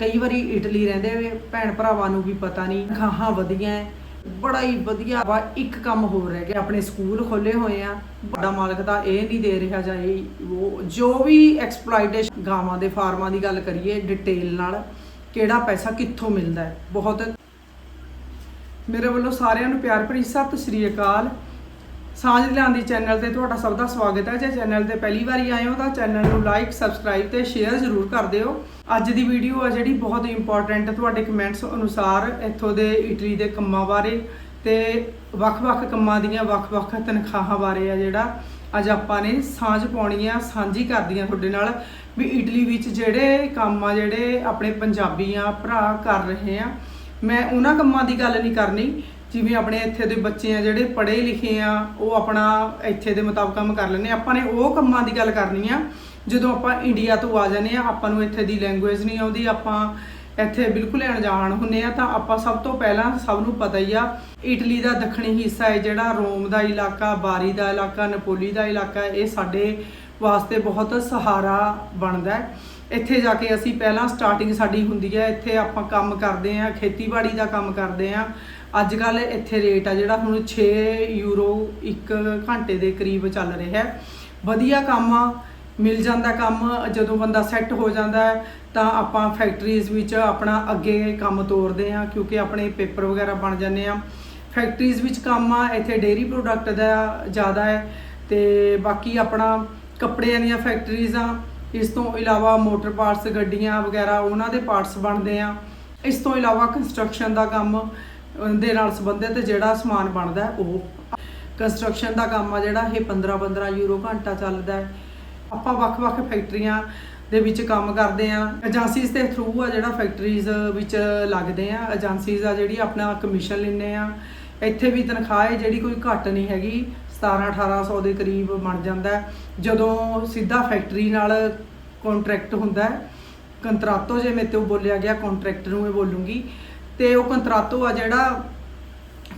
ਕਈ ਵਾਰੀ ਇਟਲੀ ਰਹਿੰਦੇ ਵੇ ਭੈਣ ਭਰਾਵਾਂ ਨੂੰ ਵੀ ਪਤਾ ਨਹੀਂ, ਖਾਹਾਂ ਵਧੀਆਂ ਬੜਾ ਹੀ ਵਧੀਆ ਵਾ, ਇੱਕ ਕੰਮ ਹੋਰ ਰਹਿ ਗਿਆ, ਆਪਣੇ ਸਕੂਲ ਖੋਲੇ ਹੋਏ ਆ। ਬੜਾ ਮਾਲਕ ਦਾ ਇਹ ਨਹੀਂ ਦੇ ਰਿਹਾ ਜਾਂ ਇਹ ਉਹ, ਜੋ ਵੀ ਐਕਸਪਲੋਇਟੇਸ਼ਨ ਗਾਵਾਂ ਦੇ ਫਾਰਮਾਂ ਦੀ ਗੱਲ ਕਰੀਏ ਡਿਟੇਲ ਨਾਲ, ਕਿਹੜਾ ਪੈਸਾ ਕਿੱਥੋਂ ਮਿਲਦਾ ਹੈ ਬਹੁਤ। ਮੇਰੇ ਵੱਲੋਂ ਸਾਰਿਆਂ ਨੂੰ ਪਿਆਰ ਭਰੀ ਸਤਿ ਸ੍ਰੀ ਅਕਾਲ। ਸਾਂਝ ਲਿਆਂਦੀ ਚੈਨਲ ਤੇ ਤੁਹਾਡਾ ਸਭ ਦਾ ਸਵਾਗਤ ਹੈ। ਜੇ ਚੈਨਲ ਤੇ ਪਹਿਲੀ ਵਾਰੀ ਆਏ ਹੋ ਤਾਂ ਚੈਨਲ ਨੂੰ ਲਾਈਕ ਸਬਸਕ੍ਰਾਈਬ ਤੇ ਸ਼ੇਅਰ ਜ਼ਰੂਰ ਕਰ ਦਿਓ। ਅੱਜ ਦੀ ਵੀਡੀਓ ਆ ਜਿਹੜੀ ਬਹੁਤ ਇੰਪੋਰਟੈਂਟ ਤੁਹਾਡੇ ਕਮੈਂਟਸ ਅਨੁਸਾਰ ਇੱਥੋਂ ਦੇ ਇਟਲੀ ਦੇ ਕੰਮਾਂ ਬਾਰੇ ਤੇ ਵੱਖ-ਵੱਖ ਕੰਮਾਂ ਦੀਆਂ ਵੱਖ-ਵੱਖ ਤਨਖਾਹਾਂ ਬਾਰੇ ਆ ਜਿਹੜਾ ਅੱਜ ਆਪਾਂ ਨੇ ਸਾਂਝ ਪਾਉਣੀ ਆ, ਸਾਂਝੀ ਕਰਦੀ ਆ ਤੁਹਾਡੇ ਨਾਲ ਵੀ ਇਟਲੀ ਵਿੱਚ ਜਿਹੜੇ ਕੰਮ ਆ, ਜਿਹੜੇ ਆਪਣੇ ਪੰਜਾਬੀਆਂ ਭਰਾ ਕਰ ਰਹੇ ਆ। ਮੈਂ ਉਹਨਾਂ ਕੰਮਾਂ ਦੀ ਗੱਲ ਨਹੀਂ ਕਰਨੀ ਜਿਵੇਂ ਆਪਣੇ ਇੱਥੇ ਦੇ ਬੱਚੇ ਆ ਜਿਹੜੇ ਪੜ੍ਹੇ ਲਿਖੇ ਆ, ਉਹ ਆਪਣਾ ਇੱਥੇ ਦੇ ਮੁਤਾਬਕ ਕੰਮ ਕਰ ਲੈਂਦੇ ਆ। ਆਪਾਂ ਨੇ ਉਹ ਕੰਮਾਂ ਦੀ ਗੱਲ ਕਰਨੀ ਆ। ਜਦੋਂ ਆਪਾਂ ਇੰਡੀਆ ਤੋਂ ਆ ਜਾਂਦੇ ਆ, ਆਪਾਂ ਨੂੰ ਇੱਥੇ ਦੀ ਲੈਂਗੁਏਜ ਨਹੀਂ ਆਉਂਦੀ, ਆਪਾਂ ਇੱਥੇ ਬਿਲਕੁਲ ਅਣਜਾਣ ਹੁੰਨੇ ਆ, ਤਾਂ ਆਪਾਂ ਸਭ ਤੋਂ ਪਹਿਲਾਂ ਸਭ ਨੂੰ ਪਤਾ ਹੀ ਆ, ਇਟਲੀ ਦਾ ਦੱਖਣੀ ਹਿੱਸਾ ਹੈ ਜਿਹੜਾ ਰੋਮ ਦਾ ਇਲਾਕਾ, ਬਾਰੀ ਦਾ ਇਲਾਕਾ, ਨਪੋਲੀ ਦਾ ਇਲਾਕਾ ਇਹ ਸਾਡੇ ਵਾਸਤੇ ਬਹੁਤ ਸਹਾਰਾ ਬਣਦਾ ਹੈ। ਇੱਥੇ ਜਾ ਕੇ ਅਸੀਂ ਪਹਿਲਾਂ ਸਟਾਰਟਿੰਗ ਸਾਡੀ ਹੁੰਦੀ ਹੈ, ਇੱਥੇ ਆਪਾਂ ਕੰਮ ਕਰਦੇ ਆ, ਖੇਤੀਬਾੜੀ ਦਾ ਕੰਮ ਕਰਦੇ ਆ। ਅੱਜ ਕੱਲ ਇੱਥੇ ਰੇਟ ਆ ਜਿਹੜਾ ਹੁਣ 6 ਯੂਰੋ 1 ਘੰਟੇ ਦੇ ਕਰੀਬ ਚੱਲ ਰਿਹਾ ਹੈ। ਵਧੀਆ ਕੰਮ ਆ, ਮਿਲ ਜਾਂਦਾ ਕੰਮ, ਜਦੋਂ ਬੰਦਾ ਸੈੱਟ ਹੋ ਜਾਂਦਾ ਤਾਂ ਆਪਾਂ ਫੈਕਟਰੀਜ਼ ਵਿੱਚ ਆਪਣਾ ਅੱਗੇ ਕੰਮ ਤੋਰਦੇ ਆ ਕਿਉਂਕਿ ਆਪਣੇ ਪੇਪਰ ਵਗੈਰਾ ਬਣ ਜਾਂਦੇ ਆ। ਫੈਕਟਰੀਜ਼ ਵਿੱਚ ਕੰਮ ਆ, ਇੱਥੇ ਡੇਰੀ ਪ੍ਰੋਡਕਟ ਦਾ ਜ਼ਿਆਦਾ ਹੈ ਤੇ ਬਾਕੀ ਆਪਣਾ ਕੱਪੜਿਆਂ ਦੀਆਂ ਫੈਕਟਰੀਜ਼ ਆ। ਇਸ ਤੋਂ ਇਲਾਵਾ ਮੋਟਰ ਪਾਰਟਸ ਗੱਡੀਆਂ ਵਗੈਰਾ, ਉਹਨਾਂ ਦੇ ਪਾਰਟਸ ਬਣਦੇ ਆ। ਇਸ ਤੋਂ ਇਲਾਵਾ ਕੰਸਟਰਕਸ਼ਨ ਦਾ ਕੰਮ ਦੇ ਨਾਲ ਸੰਬੰਧਿਤ ਜਿਹੜਾ ਸਮਾਨ ਬਣਦਾ ਉਹ ਕੰਸਟਰਕਸ਼ਨ ਦਾ ਕੰਮ ਆ ਜਿਹੜਾ, ਇਹ 15-15 ਯੂਰੋ ਘੰਟਾ ਚੱਲਦਾ ਹੈ। ਆਪਾਂ ਵੱਖ-ਵੱਖ ਫੈਕਟਰੀਆਂ ਦੇ ਵਿੱਚ ਕੰਮ ਕਰਦੇ ਆ ਏਜੰਸੀਜ਼ ਦੇ ਥਰੂ ਆ ਜਿਹੜਾ ਫੈਕਟਰੀਜ਼ ਵਿੱਚ ਲੱਗਦੇ ਆ ਏਜੰਸੀਜ਼ ਆ ਜਿਹੜੀ ਆਪਣਾ ਕਮਿਸ਼ਨ ਲੈਂਦੇ ਆ ਇੱਥੇ ਵੀ ਤਨਖਾਹ ਹੈ ਜਿਹੜੀ ਕੋਈ ਘੱਟ ਨਹੀਂ ਹੈਗੀ। 17-1800 ਦੇ ਕਰੀਬ ਬਣ ਜਾਂਦਾ ਜਦੋਂ ਸਿੱਧਾ ਫੈਕਟਰੀ ਨਾਲ ਕੰਟਰੈਕਟ ਹੁੰਦਾ ਹੈ। ਕੰਤਰਾਤੋ ਜੇ ਮੇਰੇ ਤੋਂ ਬੋਲਿਆ ਗਿਆ ਕੰਟਰੈਕਟ ਨੂੰ ਇਹ ਬੋਲੂੰਗੀ। ਤੇ ਉਹ ਕੰਤਰਾਤੋ ਆ ਜਿਹੜਾ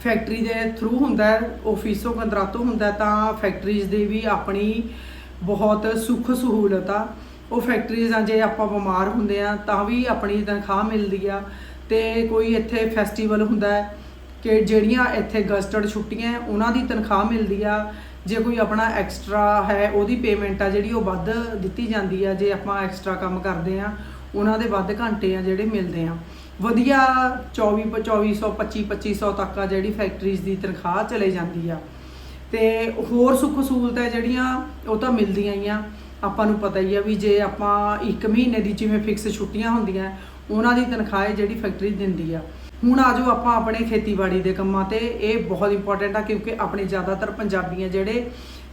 ਫੈਕਟਰੀ ਦੇ ਥਰੂ ਹੁੰਦਾ ਹੈ ਆਫਿਸੋ ਕੰਤਰਾਤੋ ਹੁੰਦਾ ਤਾਂ ਫੈਕਟਰੀਜ਼ ਦੀ ਵੀ ਆਪਣੀ ਬਹੁਤ ਸੁੱਖ ਸਹੂਲਤ ਆ। ਉਹ ਫੈਕਟਰੀਜ਼ ਆ ਜੇ ਆਪਾਂ ਬਿਮਾਰ ਹੁੰਦੇ ਆ ਤਾਂ ਵੀ ਆਪਣੀ ਤਨਖਾਹ ਮਿਲਦੀ ਆ। ਤੇ ਕੋਈ ਇੱਥੇ ਫੈਸਟੀਵਲ ਹੁੰਦਾ ਹੈ ਕਿ ਜਿਹੜੀਆਂ ਇੱਥੇ ਗਸਟਡ ਛੁੱਟੀਆਂ ਹੈ, ਉਹਨਾਂ ਦੀ ਤਨਖਾਹ ਮਿਲਦੀ ਆ। ਜੇ ਕੋਈ ਆਪਣਾ ਐਕਸਟਰਾ ਹੈ ਉਹਦੀ ਪੇਮੈਂਟ ਆ ਜਿਹੜੀ ਉਹ ਵੱਧ ਦਿੱਤੀ ਜਾਂਦੀ ਆ। ਜੇ ਆਪਾਂ ਐਕਸਟਰਾ ਕੰਮ ਕਰਦੇ ਆ ਉਹਨਾਂ ਦੇ ਵੱਧ ਘੰਟੇ ਆ ਜਿਹੜੇ ਮਿਲਦੇ ਆ। ਵਧੀਆ 24 2400 25 2500 ਤੱਕ ਆ ਜਿਹੜੀ ਫੈਕਟਰੀਜ਼ ਦੀ ਤਨਖਾਹ ਚਲੇ ਜਾਂਦੀ ਆ। ਤੇ ਹੋਰ ਸੁੱਖ ਸਹੂਲਤਾਂ ਜਿਹੜੀਆਂ, ਉਹ ਤਾਂ ਮਿਲਦੀਆਂ ਹੀ ਆ। ਆਪਾਂ ਨੂੰ ਪਤਾ ਹੀ ਆ ਵੀ ਜੇ ਆਪਾਂ ਇੱਕ ਮਹੀਨੇ ਦੀ ਜਿਵੇਂ ਫਿਕਸ ਛੁੱਟੀਆਂ ਹੁੰਦੀਆਂ, ਉਹਨਾਂ ਦੀ ਤਨਖਾਹ ਹੈ ਜਿਹੜੀ ਫੈਕਟਰੀ ਦਿੰਦੀ ਆ। ਹੁਣ ਆਜੋ ਆਪਾਂ ਆਪਣੇ ਖੇਤੀਬਾੜੀ ਦੇ ਕੰਮਾਂ ਤੇ, ਇਹ ਬਹੁਤ ਇੰਪੋਰਟੈਂਟ ਆ ਕਿਉਂਕਿ ਆਪਣੇ ਜ਼ਿਆਦਾਤਰ ਪੰਜਾਬੀਆਂ ਜਿਹੜੇ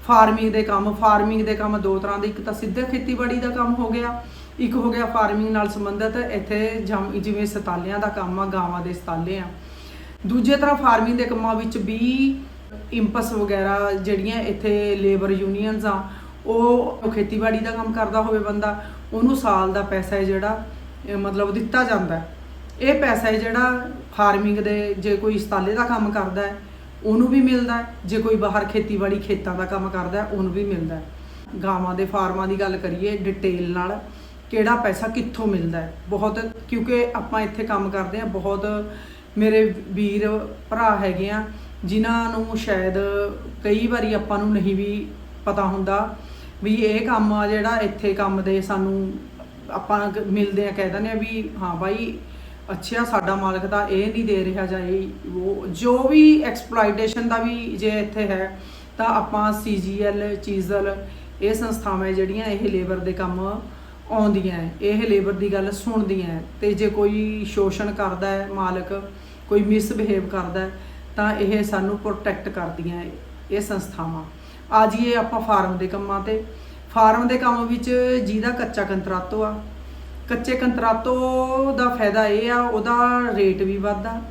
ਫਾਰਮਿੰਗ ਦੇ ਕੰਮ ਫਾਰਮਿੰਗ ਦੇ ਕੰਮ ਦੋ ਤਰ੍ਹਾਂ ਦੇ, ਇੱਕ ਤਾਂ ਸਿੱਧਾ ਖੇਤੀਬਾੜੀ ਦਾ ਕੰਮ ਹੋ ਗਿਆ ਇੱਕ ਹੋ ਗਿਆ ਫਾਰਮਿੰਗ ਨਾਲ ਸੰਬੰਧਿਤ, ਇੱਥੇ ਜਿਵੇਂ ਸਤਾਲਿਆਂ ਦਾ ਕੰਮ ਆ, ਗਾਵਾਂ ਦੇ ਸਤਾਲੇ ਆ। ਦੂਜੇ ਤਰ੍ਹਾਂ ਫਾਰਮਿੰਗ ਦੇ ਕੰਮਾਂ ਵਿੱਚ ਵੀ ਇੰਪਸ ਵਗੈਰਾ ਜਿਹੜੀਆਂ ਇੱਥੇ ਲੇਬਰ ਯੂਨੀਅਨਸ ਆ, ਉਹ ਖੇਤੀਬਾੜੀ ਦਾ ਕੰਮ ਕਰਦਾ ਹੋਵੇ ਬੰਦਾ, ਉਹਨੂੰ ਸਾਲ ਦਾ ਪੈਸਾ ਹੈ ਜਿਹੜਾ ਮਤਲਬ ਦਿੱਤਾ ਜਾਂਦਾ। ਇਹ ਪੈਸਾ ਹੈ ਜਿਹੜਾ ਫਾਰਮਿੰਗ ਦੇ ਜੇ ਕੋਈ ਸਤਾਲੇ ਦਾ ਕੰਮ ਕਰਦਾ ਹੈ, ਉਹਨੂੰ ਵੀ ਮਿਲਦਾ ਜੇ ਕੋਈ ਬਾਹਰ ਖੇਤੀਬਾੜੀ ਖੇਤਾਂ ਦਾ ਕੰਮ ਕਰਦਾ ਉਹਨੂੰ ਵੀ ਮਿਲਦਾ ਗਾਵਾਂ ਦੇ ਫਾਰਮਾਂ ਦੀ ਗੱਲ ਕਰੀਏ, ਡਿਟੇਲ ਨਾਲ ਕਿਹੜਾ ਪੈਸਾ ਕਿੱਥੋਂ ਮਿਲਦਾ ਹੈ। ਬਹੁਤ, ਕਿਉਂਕਿ ਆਪਾਂ ਇੱਥੇ ਕੰਮ ਕਰਦੇ ਆ ਬਹੁਤ ਮੇਰੇ ਵੀਰ ਭਰਾ ਹੈਗੇ ਆ, ਜਿਨ੍ਹਾਂ ਨੂੰ ਸ਼ਾਇਦ ਕਈ ਵਾਰੀ ਆਪਾਂ ਨੂੰ ਨਹੀਂ ਵੀ ਪਤਾ ਹੁੰਦਾ ਵੀ ਇਹ ਕੰਮ ਆ ਜਿਹੜਾ ਇੱਥੇ ਕੰਮ ਦੇ ਸਾਨੂੰ ਆਪਾਂ ਮਿਲਦੇ ਆ, ਕਹਿ ਦਿੰਦੇ ਆ ਵੀ ਹਾਂ ਬਾਈ, ਅੱਛਾ ਸਾਡਾ ਮਾਲਕ ਤਾਂ ਇਹ ਨਹੀਂ ਦੇ ਰਿਹਾ ਜਾਂ ਇਹ ਉਹ, ਜੋ ਵੀ ਐਕਸਪਲੋਇਟੇਸ਼ਨ ਦਾ ਵੀ ਜੇ ਇੱਥੇ ਹੈ, ਤਾਂ ਆਪਾਂ ਸੀਜੀਐਲ ਚੀਜ਼ਲ ਇਹ ਸੰਸਥਾਵਾਂ ਜਿਹੜੀਆਂ ਇਹ ਲੇਬਰ ਦੇ ਕੰਮ ਆਉਂਦੀਆਂ ਇਹ ਲੇਬਰ ਦੀ ਗੱਲ ਸੁਣਦੀਆਂ ਹੈ। ਤੇ ਜੇ ਕੋਈ ਸ਼ੋਸ਼ਣ ਕਰਦਾ ਹੈ, ਮਾਲਕ ਕੋਈ ਮਿਸਬਿਹੇਵ ਕਰਦਾ ਹੈ, ਤਾਂ ਇਹ ਸਾਨੂੰ ਪ੍ਰੋਟੈਕਟ ਕਰਦੀਆਂ ਇਹ ਸੰਸਥਾਵਾਂ। ਆ ਜਾਈਏ ਆਪਾਂ ਫਾਰਮ ਦੇ ਕੰਮਾਂ ਤੇ ਫਾਰਮ ਦੇ ਕੰਮ ਵਿੱਚ ਜਿਹਦਾ ਕੱਚਾ ਕੰਤਰਾਤੋ ਆ। ਕੱਚੇ ਕੰਤਰਾਤੋ ਦਾ ਫਾਇਦਾ ਇਹ ਆ, ਉਹਦਾ ਰੇਟ ਵੀ ਵੱਧਦਾ।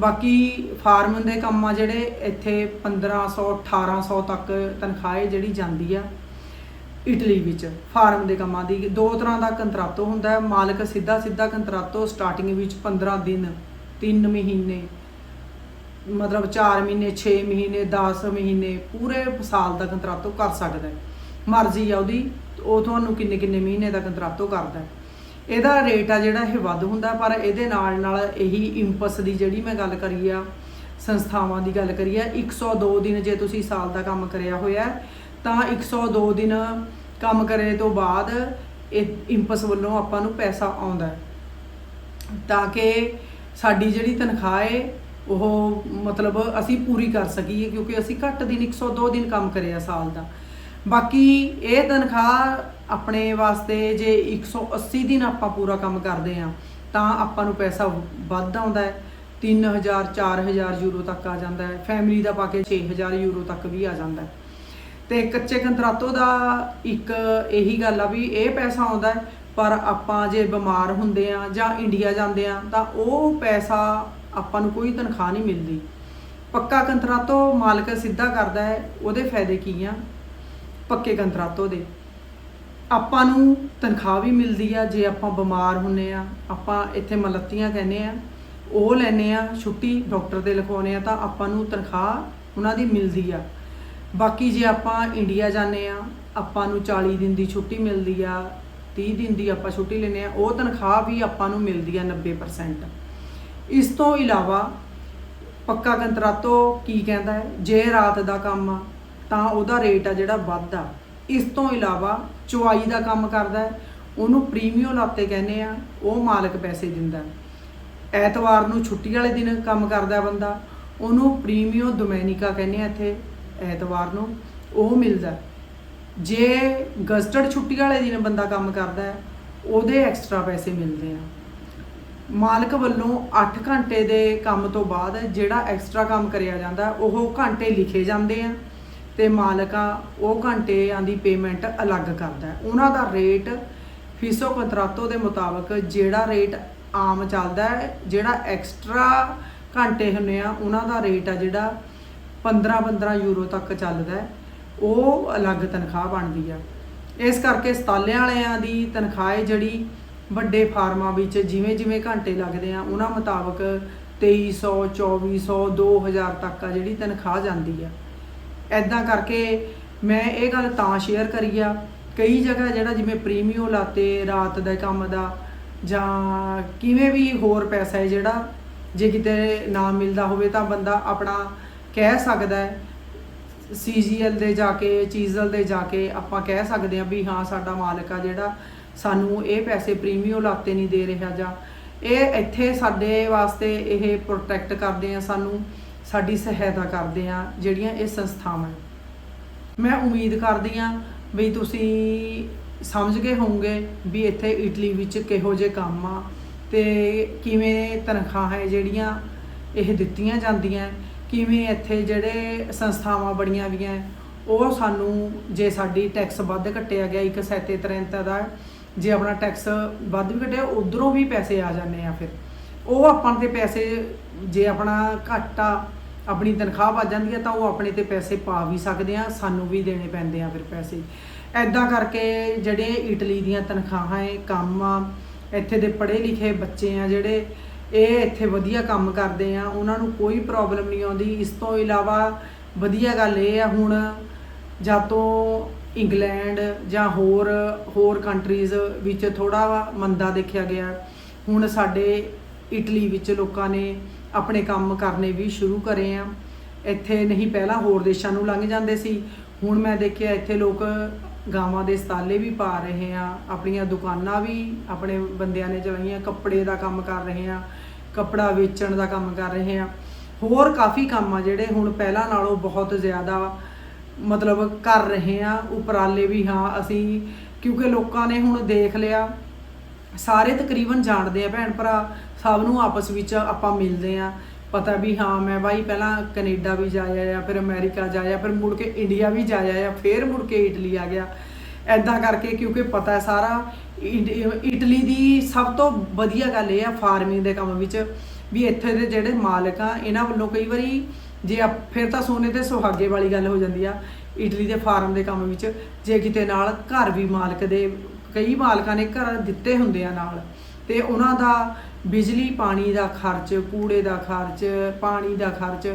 ਬਾਕੀ ਫਾਰਮ ਦੇ ਕੰਮ ਆ ਜਿਹੜੇ ਇੱਥੇ 1500 1800 ਤੱਕ ਤਨਖਾਹ ਜਿਹੜੀ ਜਾਂਦੀ ਆ ਇਟਲੀ ਵਿੱਚ, ਫਾਰਮ ਦੇ ਕੰਮਾਂ ਦੀ। ਦੋ ਤਰ੍ਹਾਂ ਦਾ ਕੰਤਰਾਤੋ ਹੁੰਦਾ ਹੈ। ਮਾਲਕ ਸਿੱਧਾ ਸਿੱਧਾ ਕੰਤਰਾਤੋ ਸਟਾਰਟਿੰਗ ਵਿੱਚ 15 ਦਿਨ 3 ਮਹੀਨੇ, ਮਤਲਬ 4 ਮਹੀਨੇ 6 ਮਹੀਨੇ 10 ਮਹੀਨੇ, ਪੂਰੇ ਸਾਲ ਦਾ ਕੰਤਰਾਤੋ ਕਰ ਸਕਦਾ ਹੈ। ਮਰਜ਼ੀ ਆ ਉਹਦੀ, ਉਹ ਤੁਹਾਨੂੰ ਕਿੰਨੇ ਕਿੰਨੇ ਮਹੀਨੇ ਦਾ ਕੰਤਰਾਤੋ ਕਰਦਾ ਹੈ। ਇਹਦਾ ਰੇਟ ਆ ਜਿਹੜਾ ਇਹ ਵੱਧ ਹੁੰਦਾ ਪਰ ਇਹਦੇ ਨਾਲ ਨਾਲ ਇਹੀ ਇੰਪਸ ਦੀ ਜਿਹੜੀ ਮੈਂ ਗੱਲ ਕਰੀ ਆ, ਸੰਸਥਾਵਾਂ ਦੀ ਗੱਲ ਕਰੀ ਆ 102 ਦਿਨ ਜੇ ਤੁਸੀਂ ਸਾਲ ਦਾ ਕੰਮ ਕਰਿਆ ਹੋਇਆ ਤਾਂ 102 ਦਿਨ ਕੰਮ ਕਰੇ ਤੋਂ ਬਾਅਦ ਇਹ ਇੰਪਸ ਵੱਲੋਂ ਆਪਾਂ ਨੂੰ ਪੈਸਾ ਆਉਂਦਾ ਤਾਂ ਕਿ ਸਾਡੀ ਜਿਹੜੀ ਤਨਖਾਹ ਹੈ, ਉਹ ਮਤਲਬ ਅਸੀਂ ਪੂਰੀ ਕਰ ਸਕੀਏ, ਕਿਉਂਕਿ ਅਸੀਂ ਘੱਟ ਦਿਨ 102 ਦਿਨ ਕੰਮ ਕਰਿਆ ਸਾਲ ਦਾ। ਬਾਕੀ ਇਹ ਤਨਖਾਹ ਆਪਣੇ ਵਾਸਤੇ ਜੇ 180 ਦਿਨ ਆਪਾਂ ਪੂਰਾ ਕੰਮ ਕਰਦੇ ਆ ਤਾਂ ਆਪਾਂ ਨੂੰ ਪੈਸਾ ਵੱਧ ਆਉਂਦਾ ਹੈ। 3000 4000 ਯੂਰੋ ਤੱਕ ਆ ਜਾਂਦਾ ਹੈ। ਫੈਮਿਲੀ ਦਾ ਪਾ ਕੇ 6000 ਯੂਰੋ ਤੱਕ ਵੀ ਆ ਜਾਂਦਾ ਹੈ। ਤੇ ਕੱਚੇ ਕੰਤਰਾਤੋ ਦਾ ਇੱਕ ਇਹੀ ਗੱਲ ਆ ਵੀ ਇਹ ਪੈਸਾ ਆਉਂਦਾ ਪਰ ਆਪਾਂ ਜੇ ਬਿਮਾਰ ਹੁੰਦੇ ਆ ਜਾਂ ਇੰਡੀਆ ਜਾਂਦੇ ਆ, ਤਾਂ ਉਹ ਪੈਸਾ ਆਪਾਂ ਨੂੰ ਕੋਈ ਤਨਖਾਹ ਨਹੀਂ ਮਿਲਦੀ। ਪੱਕਾ ਕੰਤਰਾਤੋ ਮਾਲਕ ਸਿੱਧਾ ਕਰਦਾ ਹੈ, ਉਹਦੇ ਫਾਇਦੇ ਕੀ ਆ? ਪੱਕੇ ਕੰਤਰਾਤੋ ਦੇ। ਆਪਾਂ ਨੂੰ ਤਨਖਾਹ ਵੀ ਮਿਲਦੀ ਆ, ਜੇ ਆਪਾਂ ਬਿਮਾਰ ਹੁੰਨੇ ਆ, ਆਪਾਂ ਇੱਥੇ ਮਲੱਤੀਆਂ ਕਹਿੰਦੇ ਆ, ਉਹ ਲੈਨੇ ਆ, ਛੁੱਟੀ ਡਾਕਟਰ ਦੇ ਲਿਖਾਉਨੇ ਆ, ਤਾਂ ਆਪਾਂ ਨੂੰ ਤਨਖਾਹ ਉਹਨਾਂ ਦੀ ਮਿਲਦੀ ਆ। ਬਾਕੀ ਜੇ ਆਪਾਂ ਇੰਡੀਆ ਜਾਂਦੇ ਆ ਆਪਾਂ ਨੂੰ 40 ਦਿਨ ਦੀ ਛੁੱਟੀ ਮਿਲਦੀ ਆ 30 ਦਿਨ ਦੀ ਆਪਾਂ ਛੁੱਟੀ ਲੈਨੇ ਆ ਉਹ ਤਨਖਾਹ ਵੀ ਆਪਾਂ ਨੂੰ ਮਿਲਦੀ ਆ 90% ਇਸ ਤੋਂ ਇਲਾਵਾ ਪੱਕਾ ਕੰਤਰਾਤੋ ਕੀ ਕਹਿੰਦਾ ਹੈ? ਜੇ ਰਾਤ ਦਾ ਕੰਮ ਆ, ਤਾਂ ਉਹਦਾ ਰੇਟ ਆ ਜਿਹੜਾ ਵੱਧ ਆ। ਇਸ ਤੋਂ ਇਲਾਵਾ ਚੁਆਈ ਦਾ ਕੰਮ ਕਰਦਾ ਹੈ, ਉਹਨੂੰ ਪ੍ਰੀਮੀਅਮ ਲਾਤੇ ਕਹਿੰਦੇ ਆ, ਉਹ ਮਾਲਕ ਪੈਸੇ ਦਿੰਦਾ ਐਤਵਾਰ ਨੂੰ ਛੁੱਟੀ ਵਾਲੇ ਦਿਨ ਕੰਮ ਕਰਦਾ ਬੰਦਾ, ਉਹਨੂੰ ਪ੍ਰੀਮੀਅਮ ਡੋਮੈਨਿਕਾ ਕਹਿੰਦੇ ਆ ਇੱਥੇ। ਐਤਵਾਰ ਨੂੰ ਉਹ ਮਿਲਦਾ ਜੇ ਗਜ਼ਟਡ ਛੁੱਟੀ ਵਾਲੇ ਦਿਨ ਬੰਦਾ ਕੰਮ ਕਰਦਾ ਹੈ, ਉਹਦੇ ਐਕਸਟਰਾ ਪੈਸੇ ਮਿਲਦੇ ਆ। ਮਾਲਕ ਵੱਲੋਂ 8 ਘੰਟੇ ਦੇ ਕੰਮ ਤੋਂ ਬਾਅਦ ਜਿਹੜਾ ਐਕਸਟਰਾ ਕੰਮ ਕਰਿਆ ਜਾਂਦਾ, ਉਹ ਘੰਟੇ ਲਿਖੇ ਜਾਂਦੇ ਆ ਤੇ ਮਾਲਕ ਆ ਉਹ ਘੰਟਿਆਂ ਦੀ ਪੇਮੈਂਟ ਅਲੱਗ ਕਰਦਾ ਉਹਨਾਂ ਦਾ ਰੇਟ ਫੀਸੋ ਕੰਤਰਾਤੋ ਦੇ ਮੁਤਾਬਕ ਜਿਹੜਾ ਰੇਟ ਆਮ ਚੱਲਦਾ ਹੈ, ਜਿਹੜਾ ਐਕਸਟਰਾ ਘੰਟੇ ਹੁੰਨੇ ਆ, ਉਹਨਾਂ ਦਾ ਰੇਟ ਆ ਜਿਹੜਾ 15-15 ਯੂਰੋ ਤੱਕ ਚੱਲਦਾ ਹੈ। ਉਹ ਅਲੱਗ ਤਨਖਾਹ ਬਣਦੀ ਆ। ਇਸ ਕਰਕੇ ਸਤਾਲਿਆਂ ਵਾਲਿਆਂ ਦੀ ਤਨਖਾਹ ਹੈ ਜਿਹੜੀ ਵੱਡੇ ਫਾਰਮਾਂ ਵਿੱਚ ਜਿਵੇਂ ਜਿਵੇਂ ਘੰਟੇ ਲੱਗਦੇ ਆ, ਉਹਨਾਂ ਮੁਤਾਬਕ 2300 2400 2000 ਤੱਕ ਆ ਜਿਹੜੀ ਤਨਖਾਹ ਜਾਂਦੀ ਆ। ਐਦਾਂ ਕਰਕੇ ਮੈਂ ਇਹ ਗੱਲ ਤਾਂ ਸ਼ੇਅਰ ਕਰੀ ਆ, ਕਈ ਜਗ੍ਹਾ ਜਿਹੜਾ ਜਿਵੇਂ ਪ੍ਰੀਮੀਅਮ ਲਾਤੇ ਰਾਤ ਦੇ ਕੰਮ ਦਾ, ਜਾਂ ਕਿਵੇਂ ਵੀ ਹੋਰ ਪੈਸਾ ਹੈ ਜਿਹੜਾ, ਜੇ ਕਿਤੇ ਨਾ ਮਿਲਦਾ ਹੋਵੇ ਤਾਂ ਬੰਦਾ ਆਪਣਾ ਕਹਿ ਸਕਦਾ ਹੈ। ਸੀਜੀਐਲ ਦੇ ਜਾ ਕੇ, ਚੀਜ਼ਲ ਦੇ ਜਾ ਕੇ ਆਪਾਂ ਕਹਿ ਸਕਦੇ ਹਾਂ ਵੀ ਹਾਂ, ਸਾਡਾ ਮਾਲਕ ਆ ਜਿਹੜਾ ਸਾਨੂੰ ਇਹ ਪੈਸੇ ਪ੍ਰੀਮੀਅਮ ਲਾਤੇ ਨਹੀਂ ਦੇ ਰਿਹਾ ਜਾਂ ਇਹ ਇੱਥੇ ਸਾਡੇ ਵਾਸਤੇ ਇਹ ਪ੍ਰੋਟੈਕਟ ਕਰਦੇ ਆ, ਸਾਨੂੰ ਸਾਡੀ ਸਹਾਇਤਾ ਕਰਦੇ ਆ, ਜਿਹੜੀਆਂ ਇਹ ਸੰਸਥਾਵਾਂ ਮੈਂ ਉਮੀਦ ਕਰਦੀ ਆ ਵੀ ਤੁਸੀਂ ਸਮਝ ਗਏ ਹੋਵੋਗੇ ਵੀ ਇੱਥੇ ਇਟਲੀ ਵਿੱਚ ਕਿਹੋ ਜਿਹੇ ਕੰਮ ਆ ਤੇ ਕਿਵੇਂ ਤਨਖਾਹਾਂ ਹੈ ਜਿਹੜੀਆਂ ਇਹ ਦਿੱਤੀਆਂ ਜਾਂਦੀਆਂ। ਕਿਵੇਂ ਇੱਥੇ ਜਿਹੜੇ ਸੰਸਥਾਵਾਂ ਬੜੀਆਂ ਗਈਆਂ, ਉਹ ਸਾਨੂੰ ਜੇ ਸਾਡੀ ਟੈਕਸ ਵੱਧ ਕੱਟਿਆ ਗਿਆ ਇੱਕ ਸੈਤੇ ਤਰੰਤ ਦਾ, ਜੇ ਆਪਣਾ ਟੈਕਸ ਵੱਧ ਵੀ ਕੱਟਿਆ ਉਧਰੋਂ ਵੀ ਪੈਸੇ ਆ ਜਾਂਦੇ ਆ ਫਿਰ। ਉਹ ਆਪਾਂ ਤੇ ਪੈਸੇ, ਜੇ ਆਪਣਾ ਘਾਟਾ ਆਪਣੀ ਤਨਖਾਹ ਵੱਧ ਜਾਂਦੀ ਹੈ ਤਾਂ ਉਹ ਆਪਣੇ ਤੇ ਪੈਸੇ ਪਾ ਵੀ ਸਕਦੇ ਆ, ਸਾਨੂੰ ਵੀ ਦੇਣੇ ਪੈਂਦੇ ਆ ਫਿਰ ਪੈਸੇ। ਐਦਾਂ ਕਰਕੇ ਜਿਹੜੇ ਇਟਲੀ ਦੀਆਂ ਤਨਖਾਹਾਂ ਹੈ ਕੰਮ ਆ, ਇੱਥੇ ਦੇ ਪੜ੍ਹੇ ਲਿਖੇ ਬੱਚੇ ਆ ਜਿਹੜੇ ਇਹ ਇੱਥੇ ਵਧੀਆ ਕੰਮ ਕਰਦੇ ਆ, ਉਹਨਾਂ ਨੂੰ ਕੋਈ ਪ੍ਰੋਬਲਮ ਨਹੀਂ ਆਉਂਦੀ। ਇਸ ਤੋਂ ਇਲਾਵਾ ਵਧੀਆ ਗੱਲ ਇਹ ਆ, ਹੁਣ ਜਾਂ ਤੋਂ ਇੰਗਲੈਂਡ ਜਾਂ ਹੋਰ ਹੋਰ ਕੰਟਰੀਜ਼ ਵਿੱਚ ਥੋੜਾ ਮੰਦਾ ਦੇਖਿਆ ਗਿਆ। ਹੁਣ ਸਾਡੇ ਇਟਲੀ ਵਿੱਚ ਲੋਕਾਂ ਨੇ ਆਪਣੇ ਕੰਮ ਕਰਨੇ ਵੀ ਸ਼ੁਰੂ ਕਰੇ ਆ। ਇੱਥੇ ਨਹੀਂ, ਪਹਿਲਾਂ ਹੋਰ ਦੇਸ਼ਾਂ ਨੂੰ ਲੰਘ ਜਾਂਦੇ ਸੀ। ਹੁਣ ਮੈਂ ਦੇਖਿਆ, ਇੱਥੇ ਲੋਕ ਗਾਵਾਂ ਦੇ ਸਤਾਲੇ ਵੀ ਪਾ ਰਹੇ ਆ ਆਪਣੀਆਂ ਦੁਕਾਨਾਂ ਵੀ ਆਪਣੇ ਬੰਦਿਆਂ ਨੇ ਚਲਾਈਆਂ, ਕੱਪੜੇ ਦਾ ਕੰਮ ਕਰ ਰਹੇ ਆ ਕੱਪੜਾ ਵੇਚਣ ਦਾ ਕੰਮ ਕਰ ਰਹੇ ਆ ਹੋਰ ਕਾਫੀ ਕੰਮ ਆ ਜਿਹੜੇ ਹੁਣ ਪਹਿਲਾਂ ਨਾਲੋਂ ਬਹੁਤ ਜ਼ਿਆਦਾ ਮਤਲਬ ਕਰ ਰਹੇ ਆ ਉਪਰਾਲੇ ਵੀ ਹਾਂ ਅਸੀਂ, ਕਿਉਂਕਿ ਲੋਕਾਂ ਨੇ ਹੁਣ ਦੇਖ ਲਿਆ, ਸਾਰੇ ਤਕਰੀਬਨ ਜਾਣਦੇ ਆ ਭੈਣ ਭਰਾ, ਸਭ ਨੂੰ ਆਪਸ ਵਿੱਚ ਆਪਾਂ ਮਿਲਦੇ ਆ ਪਤਾ ਵੀ ਹਾਂ ਮੈਂ ਬਾਈ ਪਹਿਲਾਂ ਕੈਨੇਡਾ ਵੀ ਜਾਇਆ ਆ ਫਿਰ ਅਮਰੀਕਾ ਜਾਇਆ ਫਿਰ ਮੁੜ ਕੇ ਇੰਡੀਆ ਵੀ ਜਾਇਆ ਆ ਫਿਰ ਮੁੜ ਕੇ ਇਟਲੀ ਆ ਗਿਆ। ਐਦਾਂ ਕਰਕੇ ਕਿਉਂਕਿ ਪਤਾ ਹੈ ਸਾਰਾ ਇਟਲੀ ਦੀ ਸਭ ਤੋਂ ਵਧੀਆ ਗੱਲ ਇਹ ਆ ਫਾਰਮਿੰਗ ਦੇ ਕੰਮ ਵਿੱਚ ਵੀ ਇੱਥੇ ਦੇ ਜਿਹੜੇ ਮਾਲਕ ਆ, ਇਹਨਾਂ ਵੱਲੋਂ ਕਈ ਵਾਰੀ ਜੇ ਫਿਰ ਤਾਂ ਸੋਨੇ ਤੇ ਸੁਹਾਗੇ ਵਾਲੀ ਗੱਲ ਹੋ ਜਾਂਦੀ ਆ, ਇਟਲੀ ਦੇ ਫਾਰਮ ਦੇ ਕੰਮ ਵਿੱਚ, ਜੇ ਕਿਤੇ ਨਾਲ ਘਰ ਵੀ ਮਾਲਕ ਦੇ, ਕਈ ਮਾਲਕਾਂ ਨੇ ਘਰ ਦਿੱਤੇ ਹੁੰਦੇ ਆ ਨਾਲ, ਤੇ ਉਹਨਾਂ ਦਾ ਬਿਜਲੀ, ਪਾਣੀ ਦਾ ਖਰਚ, ਕੂੜੇ ਦਾ ਖਰਚ, ਪਾਣੀ ਦਾ ਖਰਚ,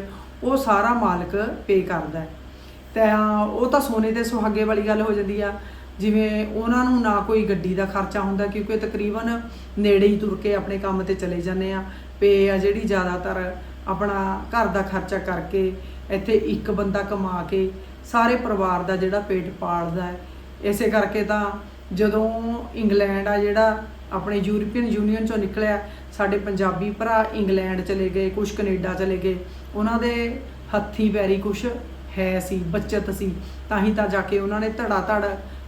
ਉਹ ਸਾਰਾ ਮਾਲਕ ਪੇ ਕਰਦਾ ਹੈ। ਤਾਂ ਉਹ ਤਾਂ ਸੋਨੇ ਤੇ ਸੁਹਾਗੇ ਵਾਲੀ ਗੱਲ ਹੋ ਜਾਂਦੀ ਆ। ਜਿਵੇਂ ਉਹਨਾਂ ਨੂੰ ਨਾ ਕੋਈ ਗੱਡੀ ਦਾ ਖਰਚਾ ਹੁੰਦਾ, ਕਿਉਂਕਿ ਤਕਰੀਬਨ ਨੇੜੇ ਹੀ ਤੁਰ ਕੇ ਆਪਣੇ ਕੰਮ ਤੇ ਚਲੇ ਜਾਂਦੇ ਆ। ਪੇ ਆ ਜਿਹੜੀ ਜ਼ਿਆਦਾਤਰ ਆਪਣਾ ਘਰ ਦਾ ਖਰਚਾ ਕਰਕੇ ਇੱਥੇ ਇੱਕ ਬੰਦਾ ਕਮਾ ਕੇ ਸਾਰੇ ਪਰਿਵਾਰ ਦਾ ਜਿਹੜਾ ਪੇਟ ਪਾਲਦਾ ਹੈ। ਇਸੇ ਕਰਕੇ ਤਾਂ ਜਦੋਂ ਇੰਗਲੈਂਡ ਆ ਜਿਹੜਾ ਆਪਣੇ ਯੂਰਪੀਅਨ ਯੂਨੀਅਨ ਚੋਂ ਨਿਕਲਿਆ, ਸਾਡੇ ਪੰਜਾਬੀ ਭਰਾ ਇੰਗਲੈਂਡ ਚਲੇ ਗਏ ਕੁਝ ਕੈਨੇਡਾ ਚਲੇ ਗਏ। ਉਹਨਾਂ ਦੇ ਹੱਥੀ ਪੈਰੀ ਕੁਝ ਹੈ ਸੀ, ਬੱਚਤ ਸੀ। ਤਾਂ ਹੀ ਤਾਂ ਜਾ ਕੇ ਉਹਨਾਂ ਨੇ ਧੜਾ ਧੜ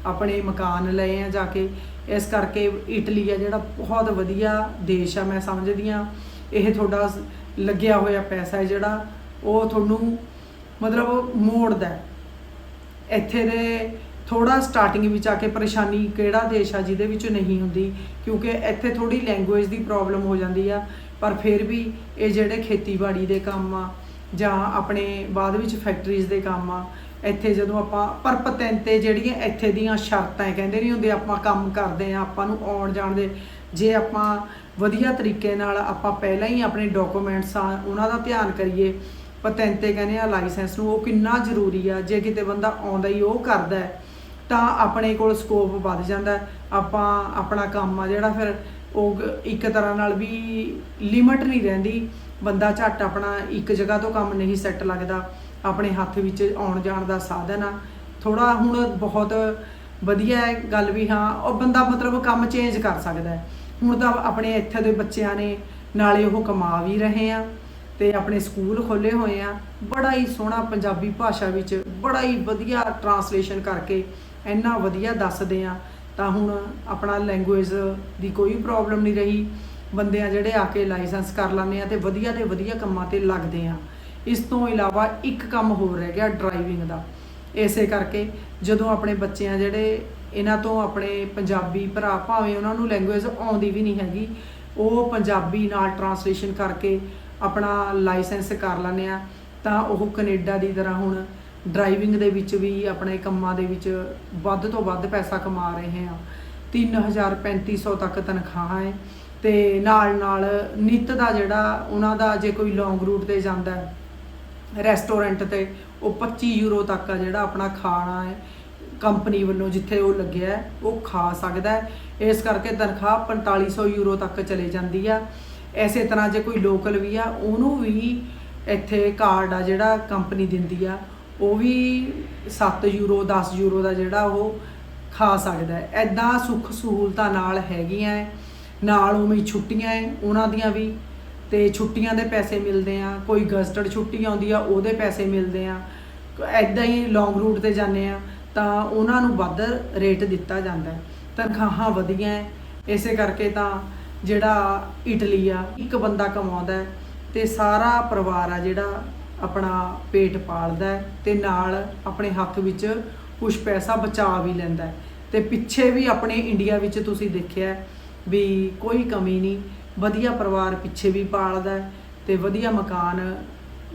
ਆਪਣੇ ਮਕਾਨ ਲਏ ਆ ਜਾ ਕੇ। ਇਸ ਕਰਕੇ ਇਟਲੀ ਆ ਜਿਹੜਾ ਬਹੁਤ ਵਧੀਆ ਦੇਸ਼ ਆ, ਮੈਂ ਸਮਝਦੀ ਆ ਇਹ ਤੁਹਾਡਾ ਲੱਗਿਆ ਹੋਇਆ ਪੈਸਾ ਹੈ ਜਿਹੜਾ, ਉਹ ਤੁਹਾਨੂੰ ਮਤਲਬ ਮੋੜਦਾ ਇੱਥੇ ਦੇ ਥੋੜਾ ਸਟਾਰਟਿੰਗ ਵਿੱਚ ਆ ਕੇ ਪਰੇਸ਼ਾਨੀ ਕਿਹੜਾ ਦੇਸ਼ ਆ ਜਿਹਦੇ ਵਿੱਚ ਨਹੀਂ ਹੁੰਦੀ ਕਿਉਂਕਿ ਇੱਥੇ ਥੋੜੀ ਲੈਂਗੁਏਜ ਦੀ ਪ੍ਰੋਬਲਮ ਹੋ ਜਾਂਦੀ ਆ ਪਰ ਫਿਰ ਵੀ ਇਹ ਜਿਹੜੇ ਖੇਤੀਬਾੜੀ ਦੇ ਕੰਮ ਆ ਜਾਂ ਆਪਣੇ ਬਾਅਦ ਵਿੱਚ ਫੈਕਟਰੀਜ਼ ਦੇ ਕੰਮ ਆ ਇੱਥੇ ਜਦੋਂ ਆਪਾਂ ਪਰ ਪਤੈਂਤੇ ਜਿਹੜੀਆਂ ਇੱਥੇ ਦੀਆਂ ਸ਼ਰਤਾਂ ਕਹਿੰਦੇ ਨਹੀਂ ਹੁੰਦੇ ਆਪਾਂ ਕੰਮ ਕਰਦੇ ਆ ਆਪਾਂ ਨੂੰ ਆਉਣ ਜਾਣ ਦੇ ਜੇ ਆਪਾਂ ਵਧੀਆ ਤਰੀਕੇ ਨਾਲ ਆਪਾਂ ਪਹਿਲਾਂ ਹੀ ਆਪਣੇ ਡਾਕੂਮੈਂਟਸ ਆ ਉਹਨਾਂ ਦਾ ਧਿਆਨ ਕਰੀਏ ਪਤੈਂਤੇ ਕਹਿੰਦੇ ਆ ਲਾਇਸੈਂਸ ਨੂੰ ਉਹ ਕਿੰਨਾ ਜ਼ਰੂਰੀ ਆ ਜੇ ਕਿਤੇ ਬੰਦਾ ਆਉਂਦਾ ਹੀ ਉਹ ਕਰਦਾ ਹੈ, ਤਾਂ ਆਪਣੇ ਕੋਲ ਸਕੋਪ ਵੱਧ ਜਾਂਦਾ ਆਪਾਂ ਆਪਣਾ ਕੰਮ ਆ ਜਿਹੜਾ ਫਿਰ ਉਹ ਇੱਕ ਤਰ੍ਹਾਂ ਨਾਲ ਵੀ ਲਿਮਟ ਨਹੀਂ ਰਹਿੰਦੀ। ਬੰਦਾ ਝੱਟ ਆਪਣਾ ਇੱਕ ਜਗ੍ਹਾ ਤੋਂ ਕੰਮ ਨਹੀਂ ਸੈੱਟ ਲੱਗਦਾ। ਆਪਣੇ ਹੱਥ ਵਿੱਚ ਆਉਣ ਜਾਣ ਦਾ ਸਾਧਨ ਆ। ਥੋੜਾ ਹੁਣ ਬਹੁਤ ਵਧੀਆ ਗੱਲ ਵੀ, ਹਾਂ, ਉਹ ਬੰਦਾ ਮਤਲਬ ਕੰਮ ਚੇਂਜ ਕਰ ਸਕਦਾ ਹੈ। ਹੁਣ ਤਾਂ ਆਪਣੇ ਇੱਥੇ ਦੇ ਬੱਚਿਆਂ ਨੇ ਨਾਲੇ ਉਹ ਕਮਾ ਵੀ ਰਹੇ ਆ ਤੇ ਆਪਣੇ ਸਕੂਲ ਖੋਲੇ ਹੋਏ ਆ। ਬੜਾ ਹੀ ਸੋਹਣਾ ਪੰਜਾਬੀ ਭਾਸ਼ਾ ਵਿੱਚ ਬੜਾ ਹੀ ਵਧੀਆ ਟਰਾਂਸਲੇਸ਼ਨ ਕਰਕੇ ਇੰਨਾ ਵਧੀਆ ਦੱਸਦੇ ਆ, ਤਾਂ ਹੁਣ ਆਪਣਾ ਲੈਂਗੁਏਜ ਦੀ ਕੋਈ ਪ੍ਰੋਬਲਮ ਨਹੀਂ ਰਹੀ। ਬੰਦੇ ਆ ਜਿਹੜੇ ਆ ਕੇ ਲਾਇਸੈਂਸ ਕਰ ਲੈਂਦੇ ਆ ਤੇ ਵਧੀਆ ਦੇ ਵਧੀਆ ਕੰਮਾਂ ਤੇ ਲੱਗਦੇ ਆ। ਇਸ ਤੋਂ ਇਲਾਵਾ ਇੱਕ ਕੰਮ ਹੋਰ ਰਹਿ ਗਿਆ ਡਰਾਈਵਿੰਗ ਦਾ। ਇਸੇ ਕਰਕੇ ਜਦੋਂ ਆਪਣੇ ਬੱਚੇ ਆ ਜਿਹੜੇ, ਇਹਨਾਂ ਤੋਂ ਆਪਣੇ ਪੰਜਾਬੀ ਭਰਾ ਭਾਵੇਂ ਉਹਨਾਂ ਨੂੰ ਲੈਂਗੁਏਜ ਆਉਂਦੀ ਵੀ ਨਹੀਂ ਹੈਗੀ, ਉਹ ਪੰਜਾਬੀ ਨਾਲ ਟਰਾਂਸਲੇਸ਼ਨ ਕਰਕੇ ਆਪਣਾ ਲਾਇਸੈਂਸ ਕਰ ਲੈਂਦੇ ਆ। ਤਾਂ ਉਹ ਕੈਨੇਡਾ ਦੀ ਤਰ੍ਹਾਂ ਹੁਣ ਡਰਾਈਵਿੰਗ ਦੇ ਵਿੱਚ ਵੀ, ਆਪਣੇ ਕੰਮਾਂ ਦੇ ਵਿੱਚ ਵੱਧ ਤੋਂ ਵੱਧ ਪੈਸਾ ਕਮਾ ਰਹੇ ਆ 3000 3500 ਤੱਕ ਤਨਖਾਹ ਹੈ ਤੇ ਨਾਲ ਨਾਲ ਨਿੱਤ ਦਾ ਜਿਹੜਾ ਉਹਨਾਂ ਦਾ ਜੇ ਕੋਈ ਲੌਂਗ ਰੂਟ ਤੇ ਜਾਂਦਾ ਹੈ, ਰੈਸਟੋਰੈਂਟ ਤੇ, ਉਹ 25 ਯੂਰੋ ਤੱਕ ਆ ਜਿਹੜਾ ਆਪਣਾ ਖਾਣਾ ਹੈ, ਕੰਪਨੀ ਵੱਲੋਂ ਜਿੱਥੇ ਉਹ ਲੱਗਿਆ ਉਹ ਖਾ ਸਕਦਾ ਹੈ। ਇਸ ਕਰਕੇ ਤਨਖਾਹ 4500 ਯੂਰੋ ਤੱਕ ਚਲੇ ਜਾਂਦੀ ਆ। ਐਸੇ ਤਰ੍ਹਾਂ ਜੇ ਕੋਈ ਲੋਕਲ ਵੀ ਆ, ਉਹਨੂੰ ਵੀ ਇੱਥੇ ਕਾਰਡ ਆ ਜਿਹੜਾ ਕੰਪਨੀ ਦਿੰਦੀ ਆ ਉਹ ਵੀ 7 ਯੂਰੋ 10 ਯੂਰੋ ਦਾ ਜਿਹੜਾ ਉਹ ਖਾ ਸਕਦਾ ਹੈ। ਐਦਾਂ ਸੁੱਖ ਸਹੂਲਤਾਂ ਨਾਲ ਹੈਗੀਆਂ ਹੈ। ਨਾਲ ਉਵੇਂ ਛੁੱਟੀਆਂ ਹੈ ਉਹਨਾਂ ਦੀਆਂ ਵੀ। ਤੇ ਛੁੱਟੀਆਂ ਦੇ ਪੈਸੇ ਮਿਲਦੇ ਆ, ਕੋਈ ਗਸਟਡ ਛੁੱਟੀ ਆਉਂਦੀ ਆ, ਉਹਦੇ ਪੈਸੇ ਮਿਲਦੇ ਆ। ਐਦਾਂ ਹੀ ਲੌਂਗ ਰੂਟ ਤੇ ਜਾਂਦੇ ਆ, ਤਾਂ ਉਹਨਾਂ ਨੂੰ ਵੱਧ ਰੇਟ ਦਿੱਤਾ ਜਾਂਦਾ ਹੈ। ਤਨਖਾਹਾਂ ਵਧੀਆਂ ਹੈ, ਇਸੇ ਕਰਕੇ ਤਾਂ ਜਿਹੜਾ ਇਟਲੀ ਆ, ਇੱਕ ਬੰਦਾ ਕਮਾਉਂਦਾ ਹੈ ਤੇ ਸਾਰਾ ਪਰਿਵਾਰ ਆ ਜਿਹੜਾ ਆਪਣਾ ਪੇਟ ਪਾਲਦਾ ਹੈ ਤੇ ਨਾਲ ਆਪਣੇ ਹੱਥ ਵਿੱਚ ਕੁਝ ਪੈਸਾ ਬਚਾ ਵੀ ਲੈਂਦਾ ਹੈ। ਤੇ ਪਿੱਛੇ ਵੀ ਆਪਣੇ ਇੰਡੀਆ ਵਿੱਚ ਤੁਸੀਂ ਦੇਖਿਆ ਵੀ ਕੋਈ ਕਮੀ ਨਹੀਂ, ਵਧੀਆ ਪਰਿਵਾਰ ਪਿੱਛੇ ਵੀ ਪਾਲਦਾ ਹੈ ਤੇ ਵਧੀਆ ਮਕਾਨ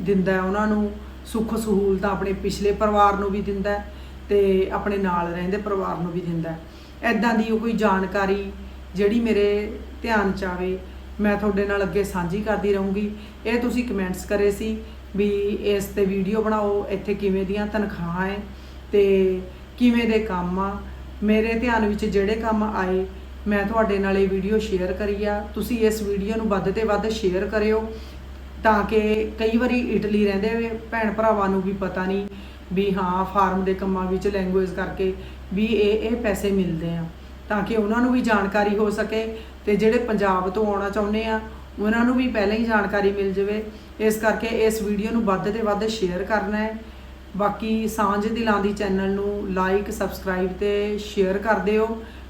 ਦਿੰਦਾ ਉਹਨਾਂ ਨੂੰ ਸੁੱਖ ਸਹੂਲਤਾਂ ਆਪਣੇ ਪਿਛਲੇ ਪਰਿਵਾਰ ਨੂੰ ਵੀ ਦਿੰਦਾ ਹੈ ਤੇ ਆਪਣੇ ਨਾਲ ਰਹਿੰਦੇ ਪਰਿਵਾਰ ਨੂੰ ਵੀ ਦਿੰਦਾ ਹੈ। ਐਦਾਂ ਦੀ ਉਹ ਕੋਈ ਜਾਣਕਾਰੀ ਜਿਹੜੀ ਮੇਰੇ ਧਿਆਨ ਚ ਆਵੇ, ਮੈਂ ਤੁਹਾਡੇ ਨਾਲ ਅੱਗੇ ਸਾਂਝੀ ਕਰਦੀ ਰਹੂੰਗੀ। ਇਹ ਤੁਸੀਂ ਕਮੈਂਟਸ ਕਰੇ ਸੀ ਵੀ ਇਸ ਤੇ ਵੀਡੀਓ ਬਣਾਓ, ਇੱਥੇ ਕਿਵੇਂ ਦੀਆਂ ਤਨਖਾਹਾਂ ਹੈ ਤੇ ਕਿਵੇਂ ਦੇ ਕੰਮ ਆ। ਮੇਰੇ ਧਿਆਨ ਵਿੱਚ ਜਿਹੜੇ ਕੰਮ ਆਏ, ਮੈਂ ਤੁਹਾਡੇ ਨਾਲ ਇਹ ਵੀਡੀਓ ਸ਼ੇਅਰ ਕਰੀ ਆ। ਤੁਸੀਂ ਇਸ ਵੀਡੀਓ ਨੂੰ ਵੱਧ ਤੇ ਵੱਧ ਸ਼ੇਅਰ ਕਰਿਓ ਤਾਂ ਕਿ ਕਈ ਵਾਰੀ ਇਟਲੀ ਰਹਿੰਦੇ ਹੋਏ ਭੈਣ ਭਰਾਵਾਂ ਨੂੰ ਵੀ ਪਤਾ ਨਹੀਂ ਵੀ ਹਾਂ ਫਾਰਮ ਦੇ ਕੰਮਾਂ ਵਿੱਚ ਲੈਂਗੁਏਜ ਕਰਕੇ ਵੀ ਇਹ ਇਹ ਪੈਸੇ ਮਿਲਦੇ ਆ। ਤਾਂ ਕਿ ਉਹਨਾਂ ਨੂੰ ਵੀ ਜਾਣਕਾਰੀ ਹੋ ਸਕੇ ਤੇ ਜਿਹੜੇ ਪੰਜਾਬ ਤੋਂ ਆਉਣਾ ਚਾਹੁੰਦੇ ਆ ਉਹਨਾਂ ਨੂੰ ਵੀ ਪਹਿਲਾਂ ਹੀ ਜਾਣਕਾਰੀ ਮਿਲ ਜਾਵੇ। ਇਸ ਕਰਕੇ ਇਸ ਵੀਡੀਓ ਨੂੰ ਵੱਧ ਤੇ ਵੱਧ ਸ਼ੇਅਰ ਕਰਨਾ ਹੈ। ਬਾਕੀ ਸਾਂਝ ਦਿਲਾਂ ਦੀ ਚੈਨਲ ਨੂੰ ਲਾਈਕ ਸਬਸਕ੍ਰਾਈਬ ਤੇ ਸ਼ੇਅਰ ਕਰ ਦਿਓ।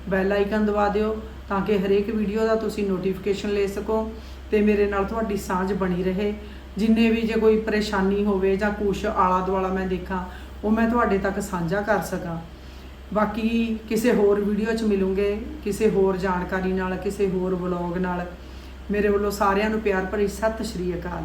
ਬੈਲ ਆਈਕਨ ਦਬਾ ਦਿਓ ਤਾਂ ਕਿ ਹਰੇਕ ਵੀਡੀਓ ਦਾ ਤੁਸੀਂ ਨੋਟੀਫਿਕੇਸ਼ਨ ਲੈ ਸਕੋ ਤੇ ਮੇਰੇ ਨਾਲ ਤੁਹਾਡੀ ਸਾਂਝ ਬਣੀ ਰਹੇ। ਜਿੰਨੇ ਵੀ ਜੇ ਕੋਈ ਪਰੇਸ਼ਾਨੀ ਹੋਵੇ ਜਾਂ ਕੁਛ ਆਲਾ ਦੁਆਲਾ ਮੈਂ ਦੇਖਾਂ, ਉਹ ਮੈਂ ਤੁਹਾਡੇ ਤੱਕ ਸਾਂਝਾ ਕਰ ਸਕਾਂ। ਬਾਕੀ ਕਿਸੇ ਹੋਰ ਵੀਡੀਓ 'ਚ ਮਿਲੂੰਗੇ, ਕਿਸੇ ਹੋਰ ਜਾਣਕਾਰੀ ਨਾਲ, ਕਿਸੇ ਹੋਰ ਵਲੌਗ ਨਾਲ। ਮੇਰੇ ਵੱਲੋਂ ਸਾਰਿਆਂ ਨੂੰ ਪਿਆਰ ਭਰੀ ਸਤਿ ਸ਼੍ਰੀ ਅਕਾਲ।